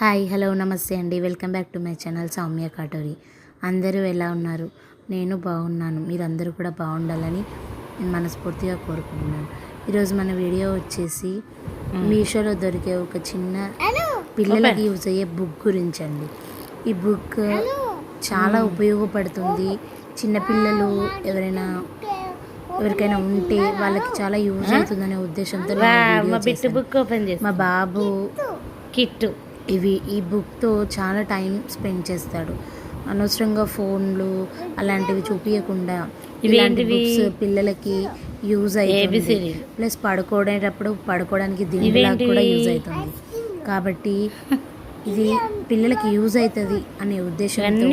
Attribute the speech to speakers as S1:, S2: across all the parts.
S1: Hi hello నమస్తే అండి. Welcome back to my channel Soumya Katori. అందరూ ఎలా ఉన్నారు? నేను బాగున్నాను. మీరందరూ కూడా బాగుండాలని నేను మనస్ఫూర్తిగా కోరుకుంటున్నాను. ఈరోజు మన వీడియో వచ్చేసి మీషోలో దొరికే ఒక చిన్న పిల్లలకి యూజ్ అయ్యే బుక్ గురించి అండి ఈ బుక్ చాలా ఉపయోగపడుతుంది. చిన్నపిల్లలు ఎవరైనా ఎవరికైనా ఉంటే వాళ్ళకి చాలా యూజ్ అవుతుందనే ఉద్దేశంతో
S2: మా
S1: బాబు
S2: కిట్టు.
S1: ఇవి ఈ బుక్తో చాలా టైం స్పెండ్ చేస్తాడు అనవసరంగా ఫోన్లు అలాంటివి చూపించకుండా ఇలాంటి? బుక్స్ పిల్లలకి యూజ్ అవుతుంది. ప్లస్ పడుకోవడేటప్పుడు పడుకోవడానికి
S2: ఇవేంటివి?
S1: కూడా యూజ్ అవుతుంది కాబట్టి ఇది పిల్లలకి యూజ్ అవుతుంది అనే ఉద్దేశంతో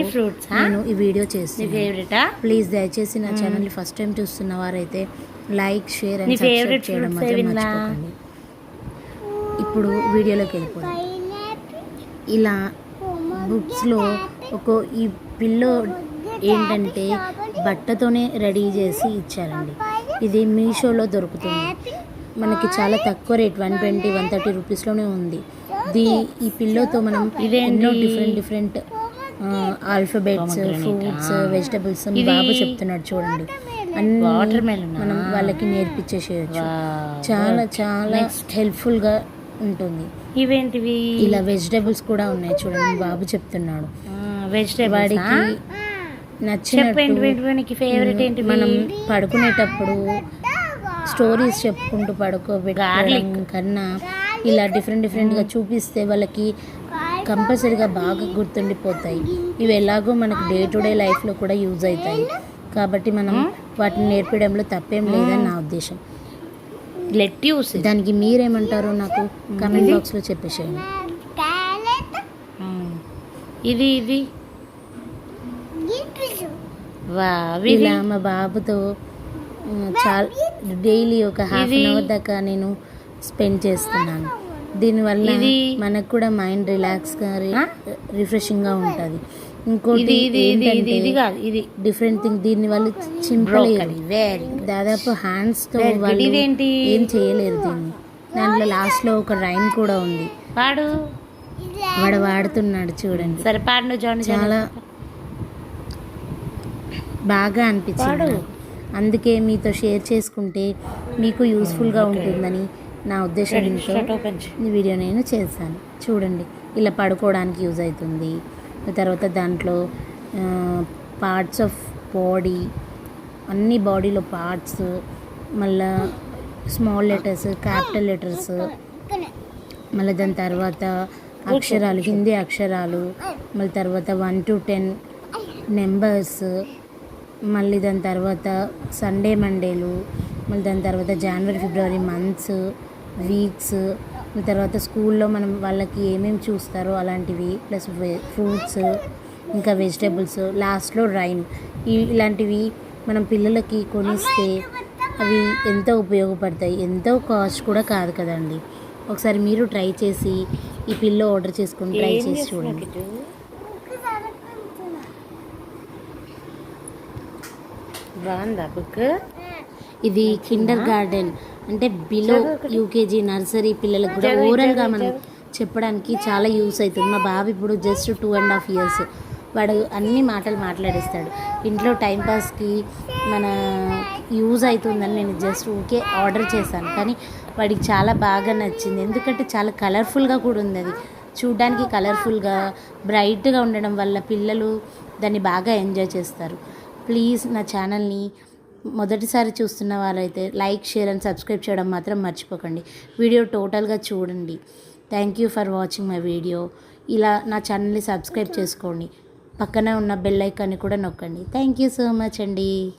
S2: ఆ?
S1: నేను ఈ వీడియో చేస్తాను ప్లీజ్ దయచేసి నా ఛానల్ ఫస్ట్ టైం చూస్తున్న వారైతే లైక్ షేర్ అండ్ సబ్స్క్రైబ్ చేయడం మాత్రం? మర్చిపోకండి ఇప్పుడు వీడియోలోకి వెళ్ళిపోదాం ఇలా బుక్స్లో ఒక ఈ పిల్లో ఏంటంటే బట్టతోనే రెడీ చేసి ఇచ్చారండి. ఇది మీషోలో దొరుకుతుంది. మనకి చాలా తక్కువ rate one twenty one thirty రూపీస్లోనే ఉంది. దీ ఈ పిల్లోతో మనం
S2: ఇదేంటి?
S1: ఎన్నో different different alphabets fruits vegetables బాబు చెప్తున్నాడు చూడండి. అన్ని? మనం వాళ్ళకి నేర్పించేసేయచ్చు. చాలా చాలా హెల్ప్ఫుల్గా ఉంటుంది.
S2: ఇవేంటివి?
S1: ఇలా వెజిటబుల్స్ కూడా ఉన్నాయి చూడండి బాబు చెప్తున్నాడు.
S2: ఫేవరెట్ ఏంటి
S1: మనం పడుకునేటప్పుడు స్టోరీస్ చెప్పుకుంటూ పడుకోబెట్టడం కన్నా ఇలా డిఫరెంట్ డిఫరెంట్గా చూపిస్తే వాళ్ళకి కంపల్సరీగా బాగా గుర్తుండిపోతాయి. ఇవి ఎలాగో మనకు డే టు డే లైఫ్లో కూడా యూజ్ అవుతాయి. కాబట్టి మనం వాటిని నేర్పడంలో తప్పేం లేదని నా ఉద్దేశం.
S2: లెట్ యూస్
S1: దానికి మీరేమంటారో నాకు కమెంట్ బాక్స్లో చెప్పేసేయండి.
S2: ఇది ఇది.
S1: ఇలా మా బాబుతో చాలా డైలీ ఒక హాఫ్ అన్ అవర్ దాకా నేను స్పెండ్ చేస్తున్నాను. దీనివల్ల మనకు కూడా మైండ్ రిలాక్స్గా రిఫ్రెషింగ్గా ఉంటుంది. ఇంకోటి
S2: ఇది ఇది ఇది ఇది
S1: ఏంటంటే
S2: ఇది కాదు ఇది.
S1: డిఫరెంట్ థింగ్ దీని వల్ల చింపలేరు.
S2: బ్రోకలీ వెరీ
S1: దాదాపు
S2: good.
S1: వాళ్ళు
S2: ఇదేంటి?
S1: ఏం చేయలేరు దీన్ని. దాంట్లో లాస్ట్లో ఒక రైమ్ కూడా ఉంది.
S2: పాడు.
S1: వాడు వాడుతున్నాడు చూడండి.
S2: సరే పాడు
S1: చాలా బాగా అనిపించింది. నాకు. అందుకే మీతో షేర్ చేసుకుంటే మీకు యూస్ఫుల్గా ఉంటుందని నా ఉద్దేశంతో
S2: ఓపెన్
S1: ఈ వీడియో నేను చేశాను. చూడండి ఇలా పడుకోవడానికి యూజ్ అవుతుంది. తర్వాత దాంట్లో పార్ట్స్ ఆఫ్ బాడీ అన్ని బాడీలో పార్ట్స్ మళ్ళా స్మాల్ లెటర్స్ క్యాపిటల్ లెటర్స్ మళ్ళీ దాని తర్వాత అక్షరాలు హిందీ అక్షరాలు మళ్ళీ తర్వాత వన్ టు టెన్ నెంబర్స్ మళ్ళీ దాని తర్వాత సండే మండేలు మళ్ళీ దాని తర్వాత జనవరి ఫిబ్రవరి మంత్స్ వీక్స్ తర్వాత స్కూల్లో మనం వాళ్ళకి ఏమేమి చూస్తారో అలాంటివి ప్లస్ ఫ్రూట్స్ ఇంకా వెజిటేబుల్స్ లాస్ట్లో రైమ్ ఈ ఇలాంటివి మనం పిల్లలకి కొనిస్తే అవి ఎంతో ఉపయోగపడతాయి. ఎంతో కాస్ట్ కూడా కాదు కదండి. ఒకసారి మీరు ట్రై చేసి ఈ పిల్లో ఆర్డర్ చేసుకొని ట్రై చేసి చూడండి.
S2: బాగుందా బుక్?
S1: ఇది కిండర్ గార్డెన్. అంటే బిలో యూకేజీ నర్సరీ పిల్లలకు కూడా ఓరల్గా మనం చెప్పడానికి చాలా యూస్ అవుతుంది. మా బాబు ఇప్పుడు just two and half years వాడు అన్ని మాటలు మాట్లాడేస్తాడు. ఇంట్లో టైంపాస్కి మన యూజ్ అవుతుందని నేను జస్ట్ ఊకే ఆర్డర్ చేశాను. కానీ వాడికి చాలా బాగా నచ్చింది. ఎందుకంటే చాలా కలర్ఫుల్గా కూడా ఉంది అది. చూడ్డానికి కలర్ఫుల్గా బ్రైట్గా ఉండడం వల్ల పిల్లలు దాన్ని బాగా ఎంజాయ్ చేస్తారు. ప్లీజ్ నా ఛానల్ని మొదటిసారి చూస్తున్న వాళ్ళైతే లైక్ షేర్ అండ్ సబ్స్క్రైబ్ చేయడం మాత్రం మర్చిపోకండి. వీడియో టోటల్గా చూడండి. Thank you for watching my video ఇలా నా ఛానల్ని సబ్స్క్రైబ్ చేసుకోండి. పక్కనే ఉన్న బెల్ ఐకాన్ని కూడా నొక్కండి. థ్యాంక్ యూ సో మచ్ అండి.